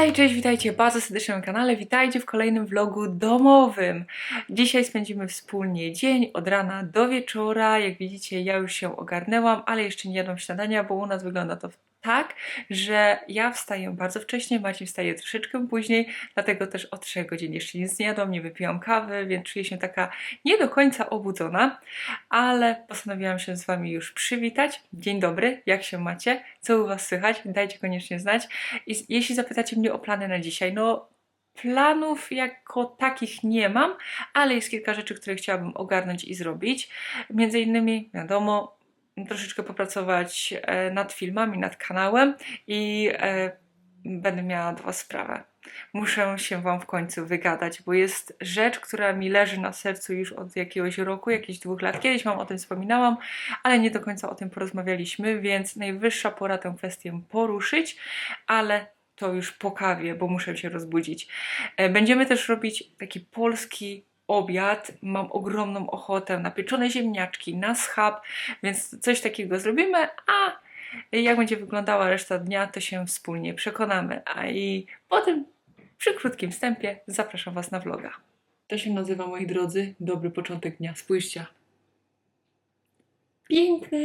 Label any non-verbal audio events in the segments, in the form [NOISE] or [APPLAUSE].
Hej, cześć, witajcie bardzo serdecznie na kanale, witajcie w kolejnym vlogu domowym. Dzisiaj spędzimy wspólnie dzień od rana do wieczora. Jak widzicie, ja już się ogarnęłam, ale jeszcze nie jadłam śniadania, bo u nas wygląda to tak, że ja wstaję bardzo wcześnie, Maciej wstaje troszeczkę później, dlatego też o 3 godzin jeszcze nie jadłam, nie wypiłam kawy, więc czuję się taka nie do końca obudzona, ale postanowiłam się z Wami już przywitać. Dzień dobry, jak się macie? Co u Was słychać? Dajcie koniecznie znać. I jeśli zapytacie mnie o plany na dzisiaj, no planów jako takich nie mam, ale jest kilka rzeczy, które chciałabym ogarnąć i zrobić. Między innymi, wiadomo, troszeczkę popracować e, nad filmami, nad kanałem i e, będę miała do Was sprawę. Muszę się Wam w końcu wygadać, bo jest rzecz, która mi leży na sercu już od jakiegoś roku, jakichś dwóch lat. Kiedyś Wam o tym wspominałam, ale nie do końca o tym porozmawialiśmy, więc najwyższa pora tę kwestię poruszyć, ale to już po kawie, bo muszę się rozbudzić. E, Będziemy też robić taki polski obiad. Mam ogromną ochotę na pieczone ziemniaczki, na schab, więc coś takiego zrobimy, a jak będzie wyglądała reszta dnia, to się wspólnie przekonamy. A i potem przy krótkim wstępie zapraszam Was na vloga. To się nazywa, moi drodzy, dobry początek dnia. Spójrzcie. Piękne!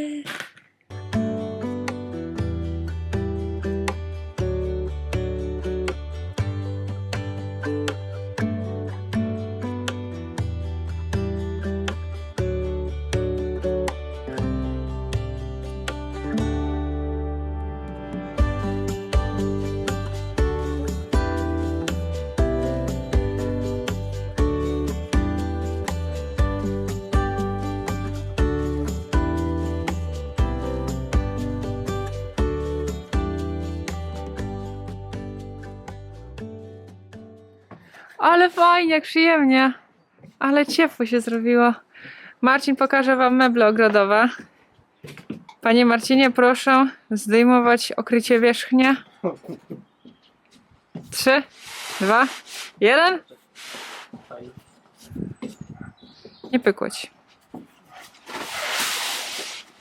Ale fajnie, przyjemnie. Ale ciepło się zrobiło. Marcin pokaże Wam meble ogrodowe. Panie Marcinie, proszę zdejmować okrycie wierzchnie. Trzy, dwa, jeden. Nie pykło ci.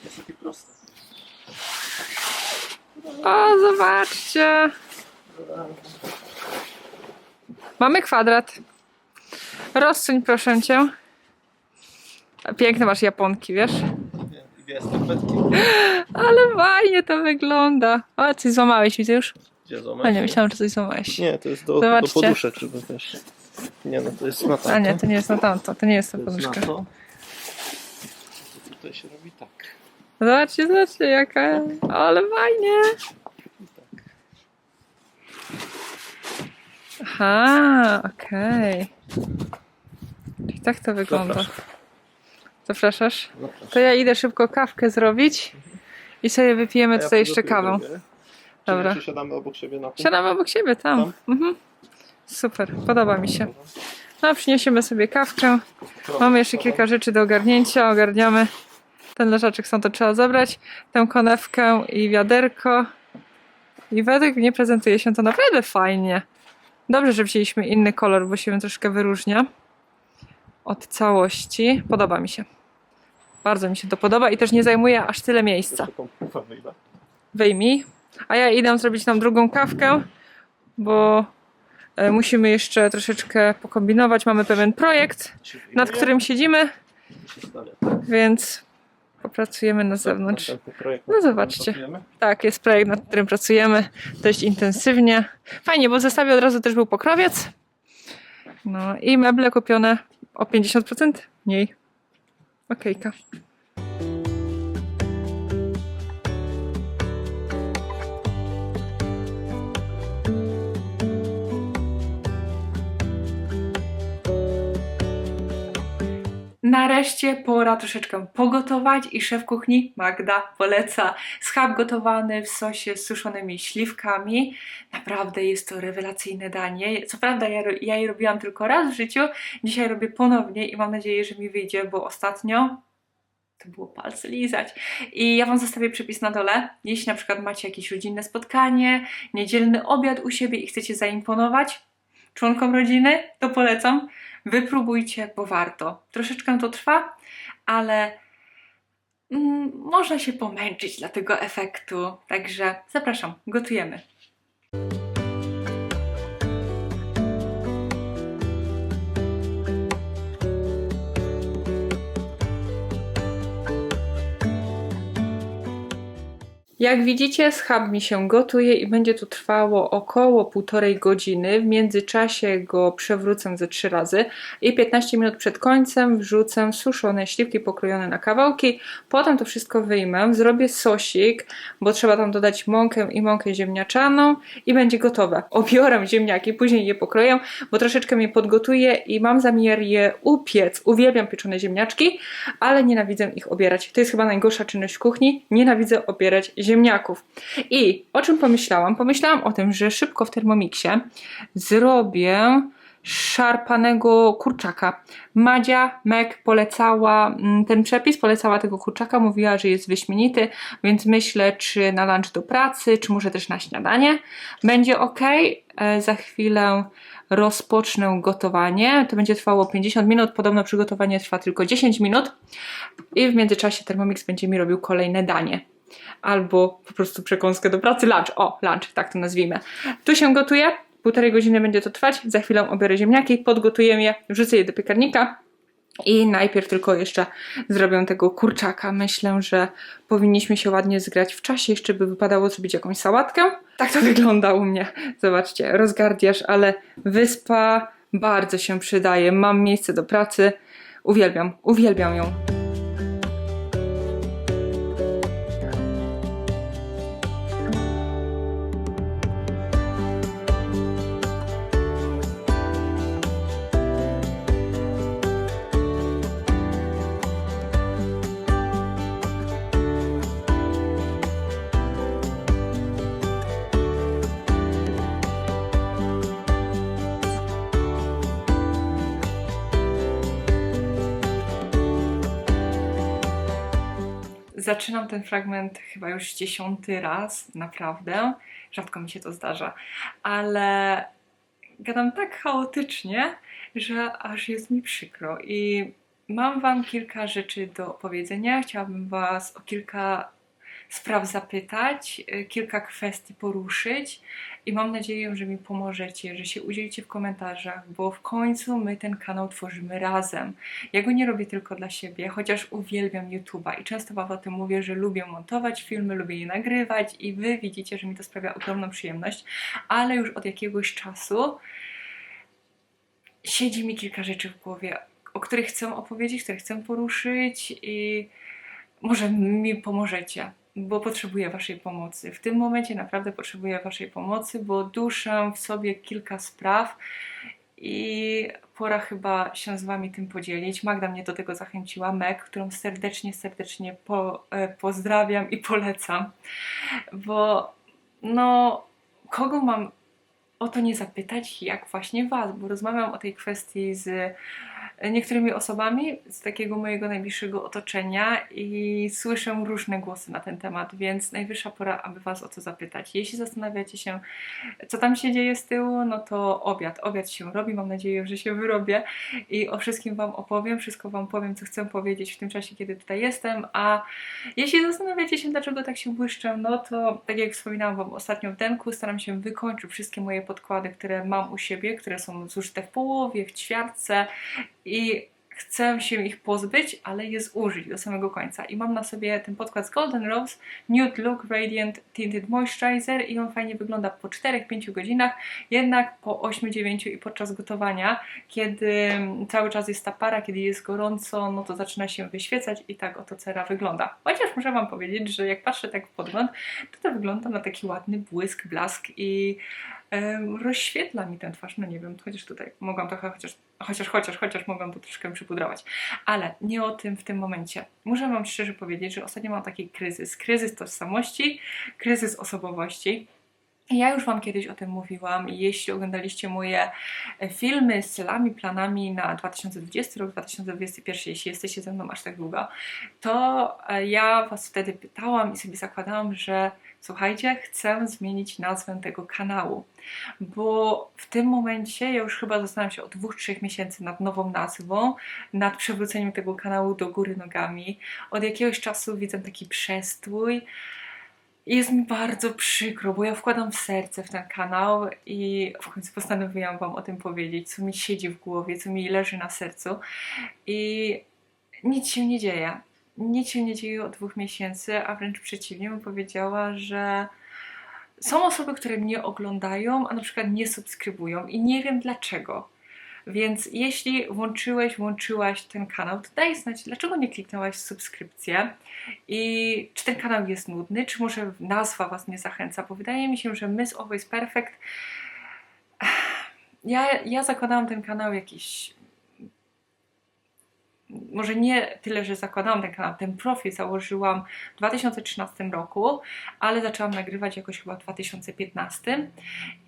Jest takie proste. O, zobaczcie. Mamy kwadrat. Rozsuń proszę cię. Piękne masz japonki, wiesz? Skarpetki. Ale fajnie to wygląda. O, coś złamałeś, widzę już? Gdzie A złamać? nie, myślałam, że coś złamałeś. Nie, to jest do, do poduszek, żeby też. Nie no, to jest na tamto. A nie, to nie jest na tamto, to nie jest ta to jest poduszka. na to. To tutaj się robi tak. Zobaczcie, zobaczcie, jaka... Ale fajnie. I. Aha, okej. Czyli tak to wygląda. Zapraszam. Zapraszasz? To ja idę szybko kawkę zrobić i sobie wypijemy tutaj jeszcze kawę. Dobra. Czy, siadamy obok siebie na? Siadamy obok siebie, tam. Tam? Mhm. Super, podoba mi się. No, przyniesiemy sobie kawkę. Mamy jeszcze kilka rzeczy do ogarnięcia. Ogarniamy. Ten leżaczek stąd to trzeba zabrać. Tę konewkę i wiaderko. I według mnie prezentuje się to naprawdę fajnie. Dobrze, że wzięliśmy inny kolor, bo się troszkę wyróżnia od całości. Podoba mi się. Bardzo mi się to podoba i też nie zajmuje aż tyle miejsca. Wyjmij. A ja idę zrobić nam drugą kawkę, bo e, musimy jeszcze troszeczkę pokombinować. Mamy pewien projekt, nad którym siedzimy, więc popracujemy na zewnątrz. No zobaczcie. Tak, jest projekt, nad którym pracujemy dość intensywnie. Fajnie, bo w zestawie od razu też był pokrowiec. No i meble kupione o 50% mniej. Okejka. Nareszcie pora troszeczkę pogotować i szef kuchni Magda poleca schab gotowany w sosie z suszonymi śliwkami. Naprawdę jest to rewelacyjne danie. Co prawda ja, ja je robiłam tylko raz w życiu, dzisiaj robię ponownie i mam nadzieję, że mi wyjdzie, bo ostatnio to było palce lizać. I ja Wam zostawię przepis na dole. Jeśli na przykład macie jakieś rodzinne spotkanie, niedzielny obiad u siebie i chcecie zaimponować członkom rodziny, to polecam. Wypróbujcie, bo warto. Troszeczkę to trwa, ale mm, można się pomęczyć dla tego efektu. Także zapraszam, gotujemy. Jak widzicie, schab mi się gotuje i będzie to trwało około półtorej godziny. W międzyczasie go przewrócę ze trzy razy i 15 minut przed końcem wrzucę suszone śliwki pokrojone na kawałki. Potem to wszystko wyjmę, zrobię sosik, bo trzeba tam dodać mąkę i mąkę ziemniaczaną i będzie gotowe. Obiorę ziemniaki, później je pokroję, bo troszeczkę mnie podgotuję i mam zamiar je upiec. Uwielbiam pieczone ziemniaczki, ale nienawidzę ich obierać. To jest chyba najgorsza czynność w kuchni. Nienawidzę obierać ziemniaków. I o czym pomyślałam? Pomyślałam o tym, że szybko w Thermomixie zrobię szarpanego kurczaka. Madzia Mek polecała mm, ten przepis, polecała tego kurczaka, mówiła, że jest wyśmienity, więc myślę, czy na lunch do pracy, czy może też na śniadanie będzie ok. E, Za chwilę rozpocznę gotowanie. To będzie trwało 50 minut. Podobno przygotowanie trwa tylko 10 minut. I w międzyczasie Thermomix będzie mi robił kolejne danie. Albo po prostu przekąskę do pracy. Lunch. O, lunch, tak to nazwijmy. Tu się gotuje. Półtorej godziny będzie to trwać. Za chwilę obiorę ziemniaki, podgotuję je, wrzucę je do piekarnika. I najpierw tylko jeszcze zrobię tego kurczaka. Myślę, że powinniśmy się ładnie zgrać w czasie, jeszcze by wypadało zrobić jakąś sałatkę. Tak to [LAUGHS] wygląda u mnie. Zobaczcie, rozgardiasz, ale wyspa bardzo się przydaje. Mam miejsce do pracy. Uwielbiam, uwielbiam ją. Zaczynam ten fragment chyba już dziesiąty raz, naprawdę. Rzadko mi się to zdarza, ale gadam tak chaotycznie, że aż jest mi przykro. I mam Wam kilka rzeczy do powiedzenia. Chciałabym Was o kilka spraw zapytać, y, kilka kwestii poruszyć i mam nadzieję, że mi pomożecie, że się udzielicie w komentarzach, bo w końcu my ten kanał tworzymy razem. Ja go nie robię tylko dla siebie, chociaż uwielbiam YouTube'a i często Wam o tym mówię, że lubię montować filmy, lubię je nagrywać i Wy widzicie, że mi to sprawia ogromną przyjemność, ale już od jakiegoś czasu siedzi mi kilka rzeczy w głowie, o których chcę opowiedzieć, które chcę poruszyć i może mi pomożecie, bo potrzebuję Waszej pomocy. W tym momencie naprawdę potrzebuję Waszej pomocy, bo duszę w sobie kilka spraw i pora chyba się z Wami tym podzielić. Magda mnie do tego zachęciła, Meg, którą serdecznie, serdecznie po, e, pozdrawiam i polecam, bo no, kogo mam o to nie zapytać, jak właśnie Was, bo rozmawiam o tej kwestii z niektórymi osobami z takiego mojego najbliższego otoczenia i słyszę różne głosy na ten temat, więc najwyższa pora, aby Was o to zapytać. Jeśli zastanawiacie się, co tam się dzieje z tyłu, no to obiad. Obiad się robi, mam nadzieję, że się wyrobię i o wszystkim Wam opowiem, wszystko Wam powiem, co chcę powiedzieć w tym czasie, kiedy tutaj jestem, a jeśli zastanawiacie się, dlaczego tak się błyszczę, no to tak jak wspominałam Wam ostatnio w denku, staram się wykończyć wszystkie moje podkłady, które mam u siebie, które są zużyte w połowie, w ćwiartce chcę się ich pozbyć, ale je zużyć do samego końca. I mam na sobie ten podkład z Golden Rose Nude Look Radiant Tinted Moisturizer i on fajnie wygląda po 4-5 godzinach, jednak po 8-9 i podczas gotowania, kiedy cały czas jest ta para, kiedy jest gorąco, no to zaczyna się wyświecać i tak oto cera wygląda. Chociaż muszę Wam powiedzieć, że jak patrzę tak w podgląd, to to wygląda na taki ładny błysk, blask i rozświetla mi tę twarz, no nie wiem, chociaż tutaj mogłam trochę, chociaż, chociaż, chociaż, chociaż mogłam to troszkę przypudrować, ale nie o tym w tym momencie. Muszę Wam szczerze powiedzieć, że ostatnio mam taki kryzys, kryzys tożsamości, kryzys osobowości. Ja już Wam kiedyś o tym mówiłam jeśli oglądaliście moje e, filmy z celami, planami na 2020 rok, 2021, jeśli jesteście ze mną aż tak długo, to e, ja Was wtedy pytałam i sobie zakładałam, że słuchajcie, chcę zmienić nazwę tego kanału, bo w tym momencie ja już chyba zastanawiam się od dwóch, trzech miesięcy nad nową nazwą, nad przewróceniem tego kanału do góry nogami. Od jakiegoś czasu widzę taki przestój. I Jest mi bardzo przykro, bo ja wkładam serce w ten kanał i w końcu postanowiłam Wam o tym powiedzieć, co mi siedzi w głowie, co mi leży na sercu i nic się nie dzieje. Nic się nie dzieje od dwóch miesięcy, a wręcz przeciwnie, bym powiedziała, że są osoby, które mnie oglądają, a na przykład nie subskrybują i nie wiem dlaczego. Więc jeśli włączyłeś, włączyłaś ten kanał, to daj znać, dlaczego nie kliknęłaś w subskrypcję i czy ten kanał jest nudny, czy może nazwa Was nie zachęca, bo wydaje mi się, że Miss Always Perfect ja, ja zakładałam ten kanał jakiś może nie tyle, że zakładałam ten kanał, ten profil założyłam w 2013 roku, ale zaczęłam nagrywać jakoś chyba w 2015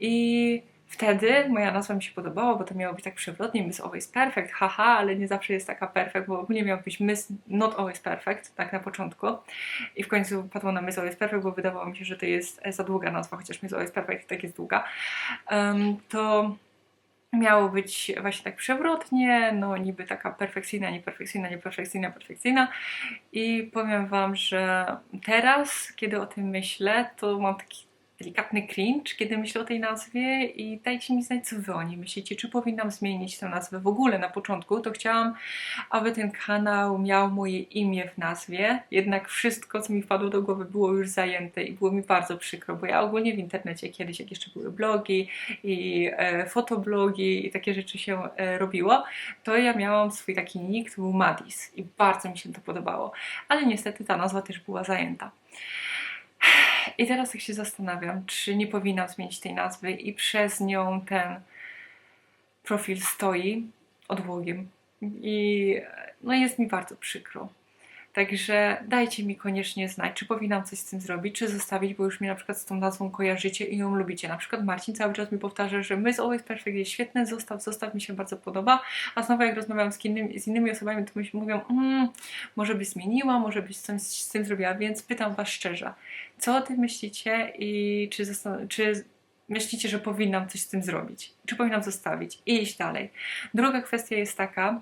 i wtedy moja nazwa mi się podobała, bo to miało być tak przewrotnie Miss Always Perfect, haha, ale nie zawsze jest taka perfect, bo ogólnie miało być Miss Not Always Perfect, tak na początku. I w końcu padło na Miss Always Perfect, bo wydawało mi się, że to jest za długa nazwa, chociaż Miss Always Perfect tak jest długa, um, to miało być właśnie tak przewrotnie, no niby taka perfekcyjna, nieperfekcyjna, nieperfekcyjna, perfekcyjna. I powiem Wam, że teraz, kiedy o tym myślę, to mam taki delikatny cringe, kiedy myślę o tej nazwie i dajcie mi znać, co Wy o niej myślicie. Czy powinnam zmienić tę nazwę w ogóle na początku? To chciałam, aby ten kanał miał moje imię w nazwie, jednak wszystko, co mi wpadło do głowy, było już zajęte i było mi bardzo przykro, bo ja ogólnie w internecie kiedyś, jak jeszcze były blogi i e, fotoblogi i takie rzeczy się e, robiło, to ja miałam swój taki nick, to był Madis i bardzo mi się to podobało, ale niestety ta nazwa też była zajęta. I teraz tak się zastanawiam, czy nie powinnam zmienić tej nazwy i przez nią ten profil stoi odłogiem. I no jest mi bardzo przykro. Także dajcie mi koniecznie znać, czy powinnam coś z tym zrobić, czy zostawić, bo już mnie na przykład z tą nazwą kojarzycie i ją lubicie. Na przykład Marcin cały czas mi powtarza, że my z Always Perfect jest świetne, zostaw, zostaw, mi się bardzo podoba. A znowu jak rozmawiam z, innymi, z innymi osobami, to mi mówią, mm, może byś zmieniła, może byś coś z tym zrobiła, więc pytam Was szczerze, co o tym myślicie i czy, czy myślicie, że powinnam coś z tym zrobić? Czy powinnam zostawić i iść dalej? Druga kwestia jest taka,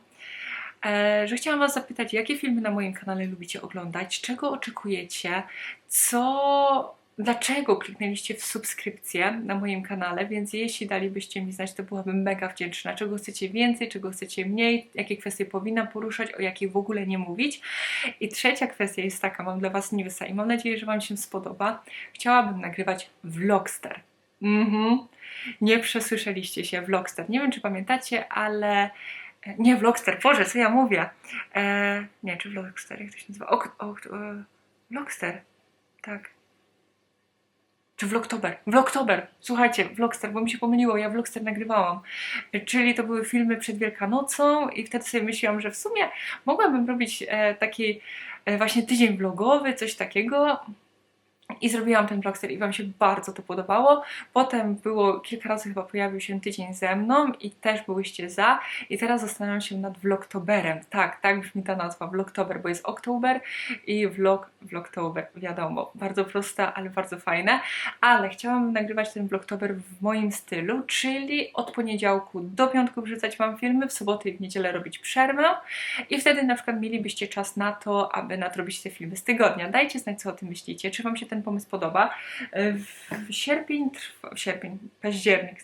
że chciałam Was zapytać, jakie filmy na moim kanale lubicie oglądać, czego oczekujecie, co, dlaczego kliknęliście w subskrypcję na moim kanale, więc jeśli dalibyście mi znać, to byłabym mega wdzięczna. Czego chcecie więcej, czego chcecie mniej, jakie kwestie powinnam poruszać, o jakich w ogóle nie mówić. I trzecia kwestia jest taka, mam dla Was newsa i mam nadzieję, że Wam się spodoba. Chciałabym nagrywać vlogster. Mhm. Nie przesłyszeliście się, vlogster. Nie wiem, czy pamiętacie, ale nie, Vlogster, Boże, co ja mówię? E, nie, czy Vlogster, jak to się nazywa? Ok, ok, e, Vlogster, tak. Czy Vlogtober? Vlogtober! Słuchajcie, Vlogster, bo mi się pomyliło, ja Vlogster nagrywałam. E, Czyli to były filmy przed Wielkanocą i wtedy sobie myślałam, że w sumie mogłabym robić e, taki e, właśnie tydzień vlogowy, coś takiego. I zrobiłam ten vlogster i Wam się bardzo to podobało. Potem było, kilka razy chyba pojawił się tydzień ze mną i też byłyście za. I teraz zastanawiam się nad vlogtoberem. Tak, tak brzmi ta nazwa, vlogtober, bo jest oktober i vlog, vlogtober, wiadomo. Bardzo proste, ale bardzo fajne. Ale chciałam nagrywać ten vlogtober w moim stylu, czyli od poniedziałku do piątku wrzucać Wam filmy, w soboty i w niedzielę robić przerwę i wtedy na przykład mielibyście czas na to, aby nadrobić te filmy z tygodnia. Dajcie znać, co o tym myślicie, czy Wam się ten pomysł podoba. W sierpień, trwa, sierpień, październik,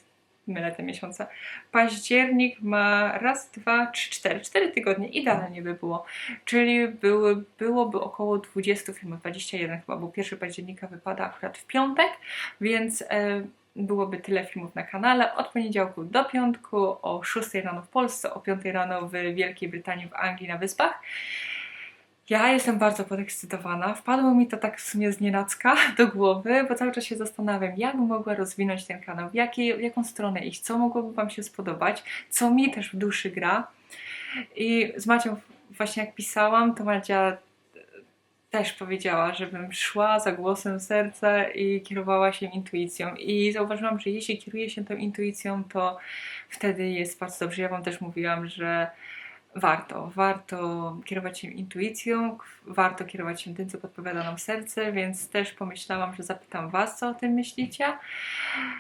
mylę te miesiące. Październik ma raz, dwa, trzy, cztery, cztery tygodnie, idealnie by było. Czyli były, byłoby około 20 filmów, 21 chyba, bo 1 października wypada akurat w piątek, więc e, byłoby tyle filmów na kanale od poniedziałku do piątku o 6 rano w Polsce, o 5 rano w Wielkiej Brytanii, w Anglii na Wyspach. Ja jestem bardzo podekscytowana. Wpadło mi to tak w sumie z nienacka [LAUGHS] do głowy, bo cały czas się zastanawiam, jak bym mogła rozwinąć ten kanał, w, jakiej, w jaką stronę iść, co mogłoby Wam się spodobać, co mi też w duszy gra. I z Macią właśnie jak pisałam, to Macia też powiedziała, żebym szła za głosem serca i kierowała się intuicją. I zauważyłam, że jeśli kieruję się tą intuicją, to wtedy jest bardzo dobrze. Ja Wam też mówiłam, że warto, warto kierować się intuicją, warto kierować się tym, co podpowiada nam serce, więc też pomyślałam, że zapytam Was, co o tym myślicie.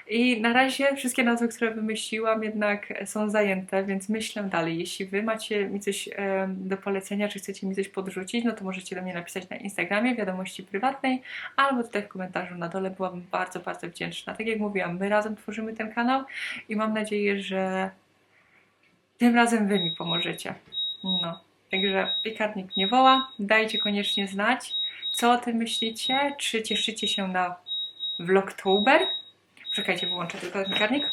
I na razie wszystkie nazwy, które wymyśliłam, jednak są zajęte, więc myślę dalej. Jeśli Wy macie mi coś do polecenia, czy chcecie mi coś podrzucić, no to możecie do mnie napisać na Instagramie, wiadomości prywatnej, albo tutaj w komentarzu na dole. Byłabym bardzo, bardzo wdzięczna. Tak jak mówiłam, my razem tworzymy ten kanał i mam nadzieję, że tym razem Wy mi pomożecie. No. Także piekarnik mnie woła. Dajcie koniecznie znać, co o tym myślicie. Czy cieszycie się na Vlogtober? Czekajcie, wyłączę tylko piekarnik.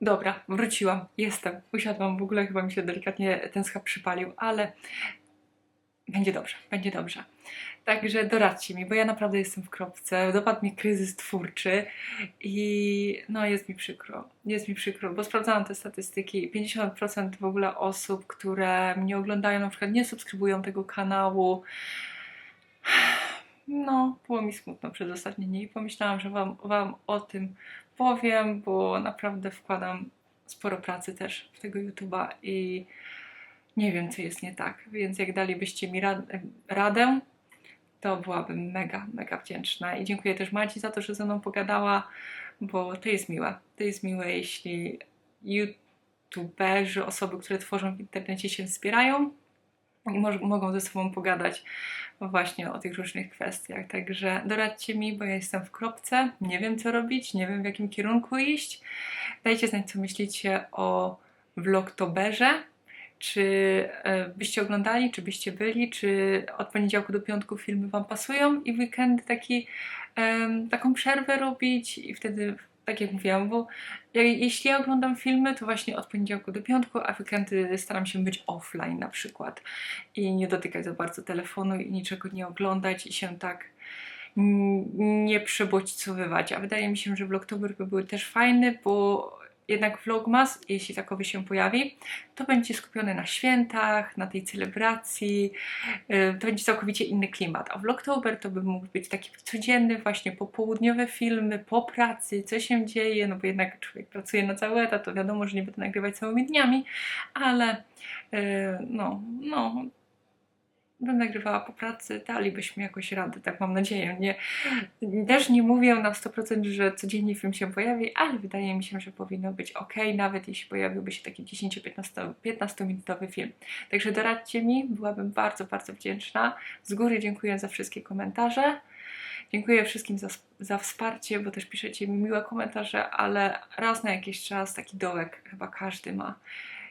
Dobra, wróciłam, jestem, usiadłam, w ogóle chyba mi się delikatnie ten schab przypalił, ale będzie dobrze, będzie dobrze. Także doradźcie mi, bo ja naprawdę jestem w kropce, dopadł mnie kryzys twórczy i no jest mi przykro, jest mi przykro, bo sprawdzałam te statystyki, 50% w ogóle osób, które mnie oglądają, na przykład nie subskrybują tego kanału, no, było mi smutno przez ostatnie dni. I pomyślałam, że wam, wam o tym powiem, bo naprawdę wkładam sporo pracy też w tego YouTube'a i nie wiem, co jest nie tak. Więc jak dalibyście mi rad, radę, to byłabym mega, mega wdzięczna. I dziękuję też Maci za to, że ze mną pogadała, bo to jest miłe. To jest miłe, jeśli YouTuberzy, osoby, które tworzą w internecie się wspierają i mogą ze sobą pogadać właśnie o tych różnych kwestiach. Także doradźcie mi, bo ja jestem w kropce, nie wiem co robić, nie wiem w jakim kierunku iść. Dajcie znać, co myślicie o vlogtoberze. Czy e, byście oglądali, czy byście byli, czy od poniedziałku do piątku filmy Wam pasują i weekend taki, taką przerwę robić i wtedy, tak jak mówiłam, bo jeśli ja oglądam filmy, to właśnie od poniedziałku do piątku, a weekendy staram się być offline na przykład i nie dotykać za bardzo telefonu i niczego nie oglądać i się tak nie przebodźcowywać. A wydaje mi się, że Vlogtober by był też fajny, bo jednak Vlogmas, jeśli takowy się pojawi, to będzie skupiony na świętach, na tej celebracji, yy, to będzie całkowicie inny klimat. A Vlogtober to by mógł być taki codzienny, właśnie popołudniowe filmy, po pracy, co się dzieje, no bo jednak człowiek pracuje na cały etat, to wiadomo, że nie będę nagrywać całymi dniami, ale yy, no, no, bym nagrywała po pracy, dalibyśmy jakoś radę, tak mam nadzieję. Nie, też nie mówię na 100%, że codziennie film się pojawi, ale wydaje mi się, że powinno być ok, nawet jeśli pojawiłby się taki 10-15 minutowy film. Także doradźcie mi, byłabym bardzo, bardzo wdzięczna. Z góry dziękuję za wszystkie komentarze. Dziękuję wszystkim za, za wsparcie, bo też piszecie mi miłe komentarze, ale raz na jakiś czas taki dołek chyba każdy ma.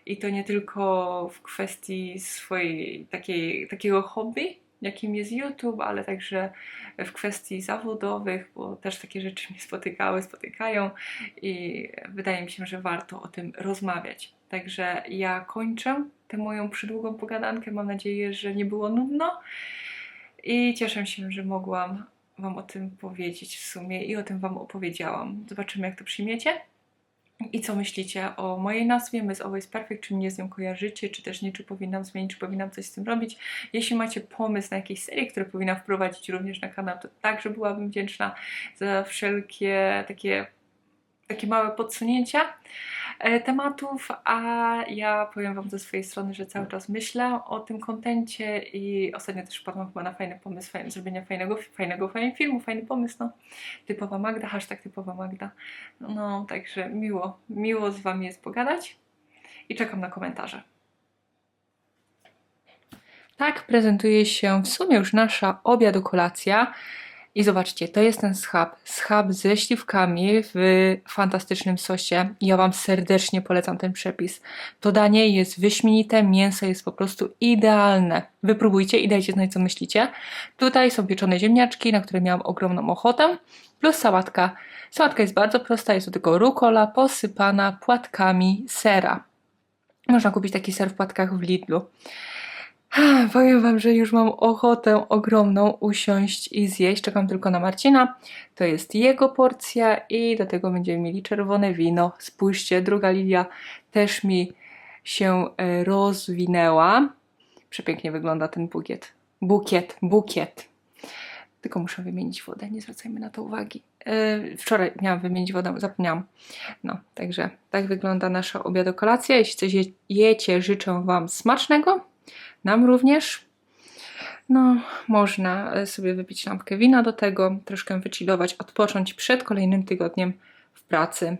I to nie tylko w kwestii swojej takiej, takiego hobby, jakim jest YouTube, ale także w kwestii zawodowych, bo też takie rzeczy mnie spotykały, spotykają i wydaje mi się, że warto o tym rozmawiać. Także ja kończę tę moją przydługą pogadankę. Mam nadzieję, że nie było nudno i cieszę się, że mogłam Wam o tym powiedzieć w sumie i o tym Wam opowiedziałam. Zobaczymy, jak to przyjmiecie. I co myślicie o mojej nazwie Miss Always Perfect? Czy mnie z nią kojarzycie, czy też nie, czy powinnam zmienić, czy powinnam coś z tym robić? Jeśli macie pomysł na jakieś serie, które powinnam wprowadzić również na kanał, to także byłabym wdzięczna za wszelkie takie, takie małe podsunięcia tematów, a ja powiem Wam ze swojej strony, że cały czas myślę o tym kontencie i ostatnio też wpadłam chyba na fajny pomysł fajny, zrobienia fajnego, fajnego fajnego filmu, fajny pomysł, no. Typowa Magda, hashtag typowa Magda. No, także miło, miło z Wami jest pogadać i czekam na komentarze. Tak prezentuje się w sumie już nasza obiadu kolacja. I zobaczcie, to jest ten schab. Schab ze śliwkami w fantastycznym sosie. Ja Wam serdecznie polecam ten przepis. To danie jest wyśmienite, mięso jest po prostu idealne. Wypróbujcie i dajcie znać, co myślicie. Tutaj są pieczone ziemniaczki, na które miałam ogromną ochotę, plus sałatka. Sałatka jest bardzo prosta, jest to tylko rukola posypana płatkami sera. Można kupić taki ser w płatkach w Lidlu. [SIGHS] Powiem Wam, że już mam ochotę ogromną usiąść i zjeść. Czekam tylko na Marcina. To jest jego porcja i do tego będziemy mieli czerwone wino. Spójrzcie, druga lilia też mi się e, rozwinęła. Przepięknie wygląda ten bukiet. Bukiet, bukiet. Tylko muszę wymienić wodę, nie zwracajmy na to uwagi. E, Wczoraj miałam wymienić wodę, zapomniałam. No, także tak wygląda nasza obiadokolacja. Jeśli coś je- jecie, życzę Wam smacznego. Nam również. No, można e, sobie wypić lampkę wina do tego, troszkę wychillować, odpocząć przed kolejnym tygodniem w pracy.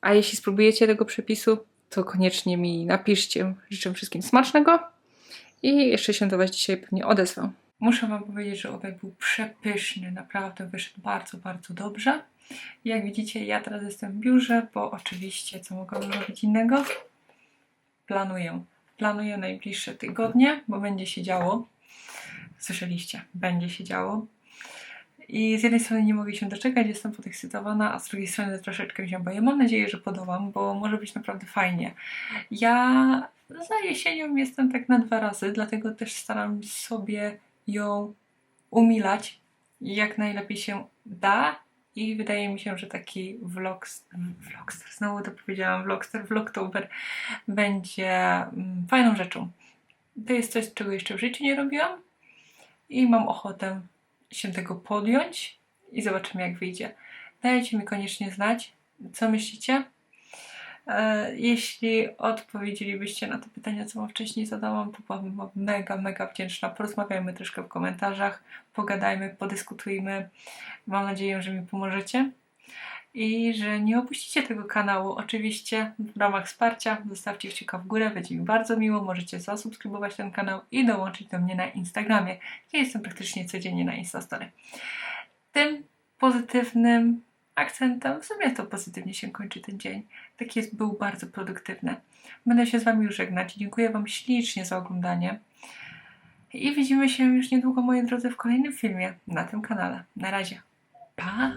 A jeśli spróbujecie tego przepisu, to koniecznie mi napiszcie. Życzę wszystkim smacznego i jeszcze się do Was dzisiaj pewnie odezwę. Muszę Wam powiedzieć, że obiad był przepyszny, naprawdę wyszedł bardzo, bardzo dobrze. Jak widzicie, ja teraz jestem w biurze, bo oczywiście, co mogłabym robić innego? Planuję. Planuję najbliższe tygodnie, bo będzie się działo. Słyszeliście, będzie się działo. I z jednej strony nie mogę się doczekać, jestem podekscytowana, a z drugiej strony troszeczkę się boję. Mam nadzieję, że podobam, bo może być naprawdę fajnie. Ja za jesienią jestem tak na dwa razy, dlatego też staram sobie ją umilać jak najlepiej się da. I wydaje mi się, że taki vlog, vlogster, znowu to powiedziałam, vlogster, vlogtober będzie mm, fajną rzeczą. To jest coś, czego jeszcze w życiu nie robiłam i mam ochotę się tego podjąć i zobaczymy jak wyjdzie. Dajcie mi koniecznie znać, co myślicie. E, Jeśli odpowiedzielibyście na te pytania, co wam wcześniej zadałam, to byłabym mega, mega wdzięczna. Porozmawiajmy troszkę w komentarzach, pogadajmy, podyskutujmy. Mam nadzieję, że mi pomożecie i że nie opuścicie tego kanału. Oczywiście w ramach wsparcia zostawcie kciuka w górę, będzie mi bardzo miło. Możecie zasubskrybować ten kanał i dołączyć do mnie na Instagramie. Ja jestem praktycznie codziennie na Instastory. Tym pozytywnym akcentem, w sumie to pozytywnie się kończy ten dzień. Taki jest, był bardzo produktywny. Będę się z Wami już żegnać. Dziękuję Wam ślicznie za oglądanie. I widzimy się już niedługo, moi drodzy, w kolejnym filmie na tym kanale. Na razie. Pa!